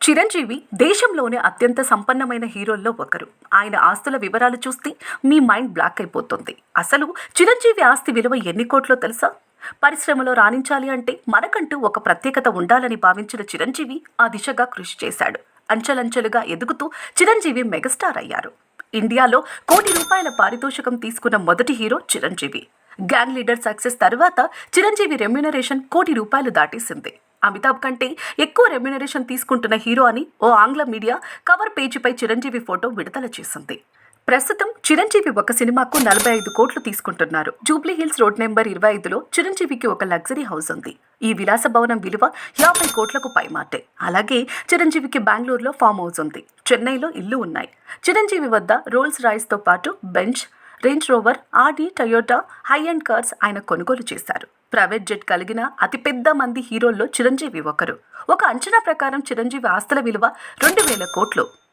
చిరంజీవి దేశంలోనే అత్యంత సంపన్నమైన హీరోల్లో ఒకరు. ఆయన ఆస్తుల వివరాలు చూస్తే మీ మైండ్ బ్లాక్ అయిపోతుంది. అసలు చిరంజీవి ఆస్తి విలువ ఎన్ని కోట్లో తెలుసా? పరిశ్రమలో రాణించాలి అంటే మనకంటూ ఒక ప్రత్యేకత ఉండాలని భావించిన చిరంజీవి ఆ దిశగా కృషి చేశాడు. అంచెలంచెలుగా ఎదుగుతూ చిరంజీవి మెగాస్టార్ అయ్యారు. ఇండియాలో కోటి రూపాయల పారితోషికం తీసుకున్న మొదటి hero Chiranjeevi. Gang leader success తర్వాత చిరంజీవి రెమ్యునరేషన్ కోటి రూపాయలు దాటేసింది. అమితాబ్ కంటే ఎక్కువ రెమ్యునరేషన్ తీసుకుంటున్న హీరో అని ఓ ఆంగ్ల మీడియా కవర్ పేజీపై చిరంజీవి ఫోటో విడుదల చేసింది. ప్రస్తుతం చిరంజీవి ఒక సినిమాకు నలభై ఐదు కోట్లు తీసుకుంటున్నారు. జూబ్లీ హిల్స్ రోడ్ నెంబర్ ఇరవై ఐదులో చిరంజీవికి ఒక లగ్జరీ హౌస్ ఉంది. ఈ విలాస భవనం విలువ యాభై కోట్లకు పైమాటే. అలాగే చిరంజీవికి బెంగళూరులో ఫామ్ హౌస్ ఉంది. చెన్నైలో ఇల్లు ఉన్నాయి. చిరంజీవి వద్ద రోల్స్ రాయ్స్తో పాటు Benz Range Rover Audi Toyota high end cars ఆయన కొనుగోలు చేశారు. ప్రైవేట్ జెట్ కలిగిన అతిపెద్ద మంది హీరోల్లో చిరంజీవి ఒకరు. ఒక అంచనా ప్రకారం చిరంజీవి ఆస్తుల విలువ రెండు వేల కోట్లు.